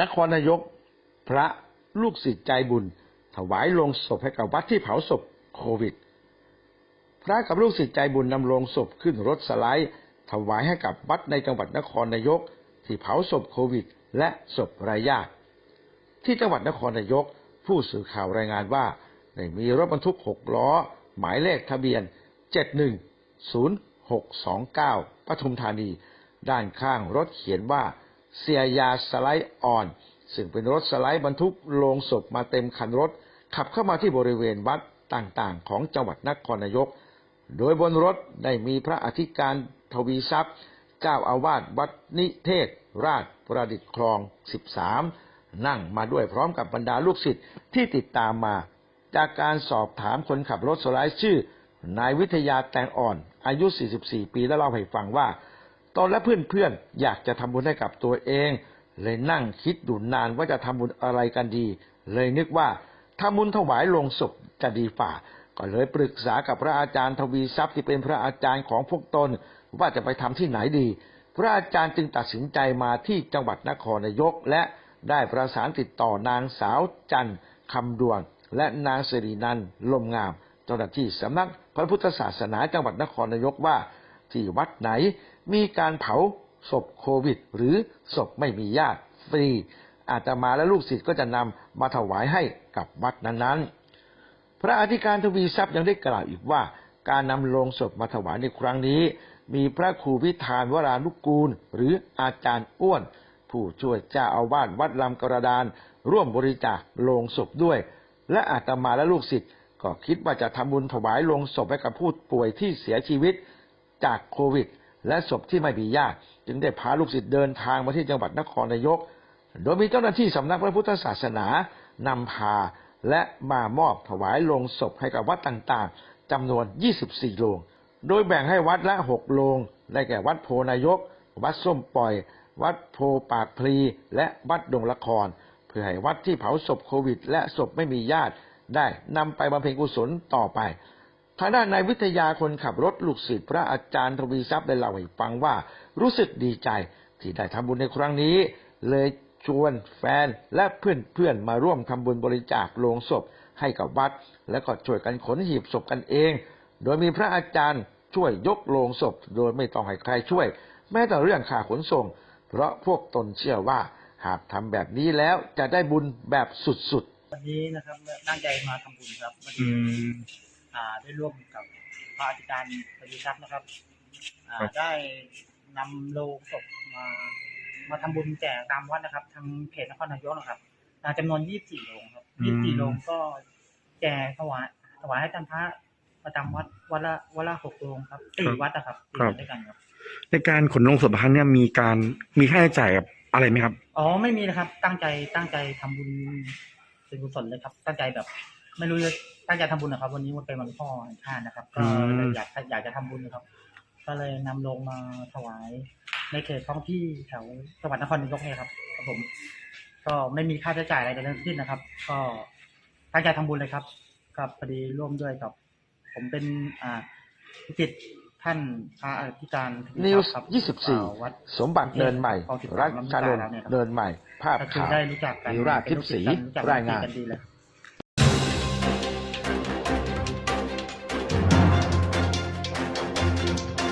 นครนายก พระลูกศิษย์ใจบุญ ถวายโลงศพให้กับวัดที่เผาศพโควิด พระกับลูกศิษย์ใจบุญนำโลงศพขึ้นรถสไลด์ถวายให้กับวัดในจังหวัดนครนายก ที่เผาศพโควิด และศพรายญาติที่จังหวัดนครนายก ผู้สื่อข่าวรายงานว่าได้มีรถบรรทุกหกล้อ หมายเลขทะเบียน 710629ปทุมธานี ด้านข้างรถเขียนว่า เสียยาสไลด์อ่อน ซึ่งเป็นรถสไลด์บรรทุกโลงศพมาเต็มคันรถ ขับเข้ามาที่บริเวณวัดต่างๆ ของจังหวัดนครนายก โดยบนรถได้มีพระอธิการทวีทรัพย์ เจ้าอาวาสวัดนิเทศ ราชประดิษฐ์คลอง 13 นั่งมาด้วยพร้อมกับบรรดาลูกศิษย์ที่ติดตามมา จากการสอบถามคนขับรถสไลด์ชื่อ นายวิทยาแตงอ่อน อายุ 44 ปีและเล่าให้ฟังว่า ตนและเพื่อนๆ อยากจะทำบุญให้กับตัวเอง เลยนั่งคิดดูนานว่าจะทำบุญอะไรกันดี เลยนึกว่าทำบุญถวายลงศพจะดีฝ่า ก็เลยปรึกษากับพระอาจารย์ทวีทรัพย์ที่เป็นพระอาจารย์ของพวกตน ว่าจะไปทำที่ไหนดี พระอาจารย์จึงตัดสินใจมาที่จังหวัดนครนายก และได้ประสานติดต่อนางสาวจันทร์คำดวงและนางสิรินันลมงามเจ้าหน้าที่สำนักพระพุทธศาสนาจังหวัดนครนายกว่าที่วัดไหน มีการเผาศพโควิด หรือศพไม่มีญาติฟรีอาตมาและลูกศิษย์ก็จะนำมาถวายให้กับวัดนั้นๆ พระอธิการทวีทรัพย์ยังได้กล่าวอีกว่า การนำโลงศพมาถวายในครั้งนี้ มีพระครูวิธานวรานุกูล หรืออาจารย์อ้วน ผู้ช่วยเจ้าอาวาสวัดลำกระดาน ร่วมบริจาคโลงศพด้วย และอาตมาและลูกศิษย์ก็คิดว่าจะทำบุญถวายโลงศพให้กับผู้ป่วยที่เสียชีวิตจากโควิด และศพที่ไม่มีญาติจึงได้พาลูกศิษย์เดินทางมาที่จังหวัดนครนายก โดยมีเจ้าหน้าที่สำนักพระพุทธศาสนานำพาและมามอบถวายโลงศพให้กับวัดต่างๆจำนวน 24 โลง โดยแบ่งให้วัดละ 6 โลง ได้แก่วัดโพนายก วัดส้มปล่อย วัดโพปากพลี และวัดดงละคร เพื่อให้วัดที่เผาศพโควิด และศพไม่มีญาติได้นำไปบำเพ็ญกุศลต่อไป ทางด้านนายวิทยาคนขับรถลูกศิษย์พระอาจารย์ทวีทรัพย์ได้เล่าให้ฟังว่า รู้สึกดีใจที่ได้ทำบุญในครั้งนี้ เลยชวนแฟนและเพื่อนๆมาร่วมทำบุญบริจาคโลงศพให้กับวัด และก็ช่วยกันขนหีบศพกันเอง โดยมีพระอาจารย์ช่วยยกโลงศพ โดยไม่ต้องให้ใครช่วย แม้แต่เรื่องค่าขนส่ง เพราะพวกตนเชื่อว่าหากทำแบบนี้แล้วจะได้บุญแบบสุดๆวันนี้นะครับตั้งใจมาทำบุญครับ อืนี้มอ่าได้ร่วมกับพระอาจารย์ปฏิทัพย์นะครับอ่าครับ ได้นำโลงศพมา มาทำบุญแจกตามวัดนะครับ ทางเขตนครนายกนะครับอ่าจำนวน 24โลงครับ 24โลงก็แจกถวายถวายให้ท่านพระประจำวัดวันละวันละหกโลงครับสี่วัดนะครับสี่วัดด้วยกันครับ ในการขนลงศพครั้งเนี้ยมีการมีค่าใช้จ่ายกับอะไรไหมครับ อ๋อไม่มีนะครับ ตั้งใจตั้งใจทำบุญเป็นกุศลเลยครับ ตั้งใจแบบ ไม่รู้จะตั้งใจทำบุญนะครับ วันนี้มันเป็นวันพ่อแห่งชาตินะครับ ก็อืมเลยอยากอยากจะทำบุญนะครับ ก็เลยนำลงมาถวายในเขตท้องที่แถวจังหวัดนครนายกเนี่ยครับครับผม ก็ไม่มีค่าใช้จ่ายอะไรทั้งสิ้นนะครับ ก็ตั้งใจทำบุญเลยครับกับพอดีร่วมด้วยกับ ผมเป็นอ่าลูกศิษย์ท่านพระอธิการนิวส์ครับ24วัด สมบัติเนินใหม่คลองสิบสามรัชชานนลำลูกกาแล้วเนี่ยครับเนินใหม่ ภาพก็คือข่าวได้รู้จักกันนิราชทิพย์ศรีรู้จักรายงาน กันดีเลย